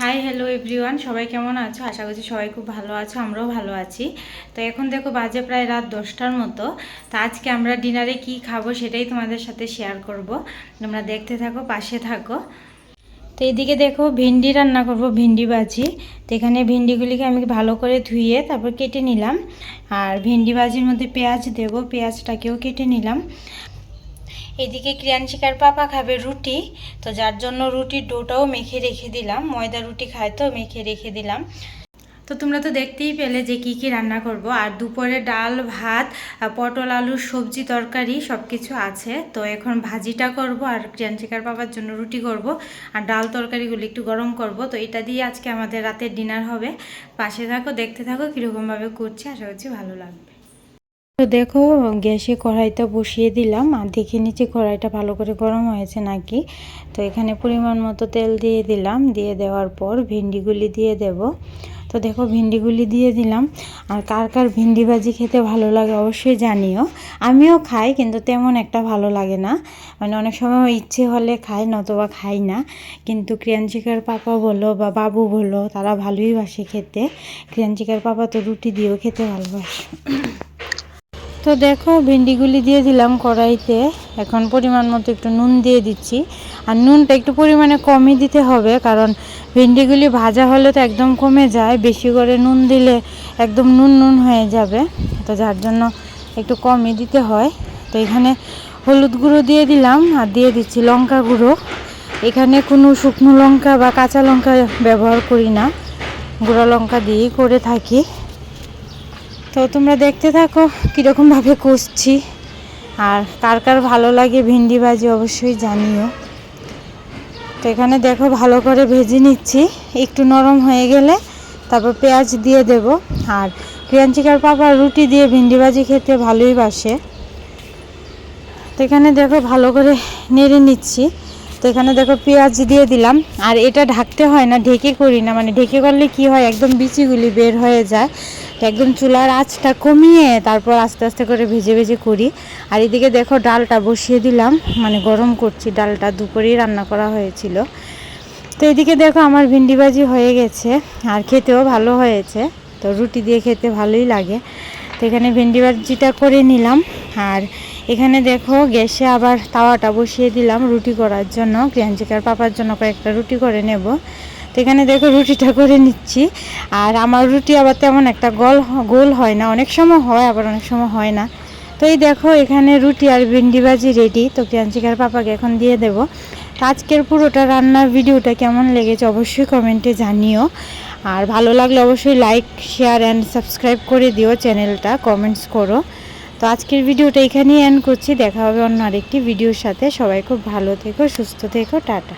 Hi hello everyone সবাই কেমন আছো? আশা করছি সবাই খুব ভালো আছো, আমরাও ভালো আছি। তো এখন দেখো বাজে প্রায় রাত দশটার মতো। তো আজকে আমরা ডিনারে কি খাব সেটাই তোমাদের সাথে শেয়ার করব। তোমরা দেখতে থাকো, পাশে থাকো। তো এইদিকে দেখো ভেন্ডি রান্না করব, ভেন্ডি ভাজি। তো এখানে ভেন্ডিগুলিকে আমি ভালো করে ধুয়ে তারপর কেটে নিলাম। আর ভেন্ডি ভাজির মধ্যে পেঁয়াজ দেব, পেঁয়াজটাকেও কেটে নিলাম। এদিকে ক্রিয়াঞ্চিকার পাপা খাবে রুটি, তো যার জন্য রুটির ডোটাও মেখে রেখে দিলাম। ময়দা রুটি খায় তো মেখে রেখে দিলাম। তো তোমরা তো দেখতেই পেলে যে কি কি রান্না করব। আর দুপুরে ডাল, ভাত পটল আলুর সবজি, তরকারি সব কিছু আছে। তো এখন ভাজিটা করব আর ক্রিয়াঞ্চিকার পাপার জন্য রুটি করব। আর ডাল তরকারিগুলো একটু গরম করব। তো এটা দিয়ে আজকে আমাদের রাতের ডিনার হবে। পাশে থাকো, দেখতে থাকো, কীরকমভাবে করছি। আশা করছি ভালো লাগবে। তো দেখো, গ্যাসে কড়াইটা বসিয়ে দিলাম। আর দেখে নিচ্ছি কড়াইটা ভালো করে গরম হয়েছে নাকি। তো এখানে পরিমাণ মতো তেল দিয়ে দিলাম। দিয়ে দেওয়ার পর ভিন্ডিগুলি দিয়ে দেব। তো দেখো, ভিন্ডিগুলি দিয়ে দিলাম। আর কার কার ভিন্ডি ভাজি খেতে ভালো লাগে অবশ্যই জানিও। আমিও খাই, কিন্তু তেমন একটা ভালো লাগে না। মানে অনেক সময় ইচ্ছে হলে খাই, নতবা খাই না। কিন্তু ক্রিয়াঞ্চিকার পাপা বলো বা বাবু বলো, তারা ভালোই বাসে খেতে। ক্রিয়াঞ্চিকার পাপা তো রুটি দিয়েও খেতে ভালোবাসে। তো দেখো, ভেন্ডিগুলি দিয়ে দিলাম কড়াইতে। এখন পরিমাণ মতো একটু নুন দিয়ে দিচ্ছি। আর নুনটা একটু পরিমাণে কমই দিতে হবে, কারণ ভেন্ডিগুলি ভাজা হলে তো একদম কমে যায়। বেশি করে নুন দিলে একদম নুন নুন হয়ে যাবে। তো যার জন্য একটু কমই দিতে হয়। তো এখানে হলুদ গুঁড়ো দিয়ে দিলাম, আর দিয়ে দিচ্ছি লঙ্কা গুঁড়ো। এখানে কোনো শুকনো লঙ্কা বা কাঁচা লঙ্কা ব্যবহার করি না। গুঁড়ো লঙ্কা দিয়েই করে থাকি। তো তোমরা দেখতে থাকো কীরকমভাবে কষছি আর কার কার ভালো লাগে ভিন্ডি ভাজি অবশ্যই জানিও। তো এখানে দেখো ভালো করে ভেজে নিচ্ছি। একটু নরম হয়ে গেলে তারপর পেঁয়াজ দিয়ে দেব। আর ক্রিয়াঞ্চিকার পাপা রুটি দিয়ে ভিন্ডি ভাজি খেতে ভালোই বাসে। তো এখানে দেখো ভালো করে নেড়ে নিচ্ছি। তো এখানে দেখো পেঁয়াজ দিয়ে দিলাম। আর এটা ঢাকতে হয় না, ঢেকে করি না। মানে ঢেকে করলে কি হয়, একদম বিচিগুলি বের হয়ে যায়। তো একদম চুলার আঁচটা কমিয়ে তারপর আস্তে আস্তে করে ভেজে ভেজে করি। আর এদিকে দেখো ডালটা বসিয়ে দিলাম মানে গরম করছি ডালটা, দুপুরেই রান্না করা হয়েছিল। তো এদিকে দেখো আমার ভিন্ডি ভাজি হয়ে গেছে, আর খেতেও ভালো হয়েছে। তো রুটি দিয়ে খেতে ভালোই লাগে। তো এখানে ভেন্ডি ভাজিটা করে নিলাম, আর এখানে দেখো গ্যাসে আবার তাওয়াটা বসিয়ে দিলাম রুটি করার জন্য। ক্রিয়াঞ্চিকার পাপার জন্য কয়েকটা রুটি করে নেব। তো এখানে দেখো রুটিটা করে নিচ্ছি। আর আমার রুটি আবার তেমন একটা গোল গোল হয় না। অনেক সময় হয়, আবার অনেক সময় হয় না। তো এই দেখো এখানে রুটি আর ভেন্ডি ভাজি রেডি তো ক্রিয়াঞ্চিকার পাপাকে এখন দিয়ে দেবো। আজকের পুরোটা রান্নার ভিডিওটা কেমন লেগেছে অবশ্যই কমেন্টে জানিও। আর ভালো লাগলে অবশ্যই লাইক শেয়ার অ্যান্ড সাবস্ক্রাইব করে দিও চ্যানেলটা। কমেন্টস করো। তো আজকের ভিডিওটা এখানেই এন্ড করছি। দেখা হবে অন্য আরেকটি ভিডিওর সাথে। সবাই খুব ভালো থেকো, সুস্থ থেকো, টাটা।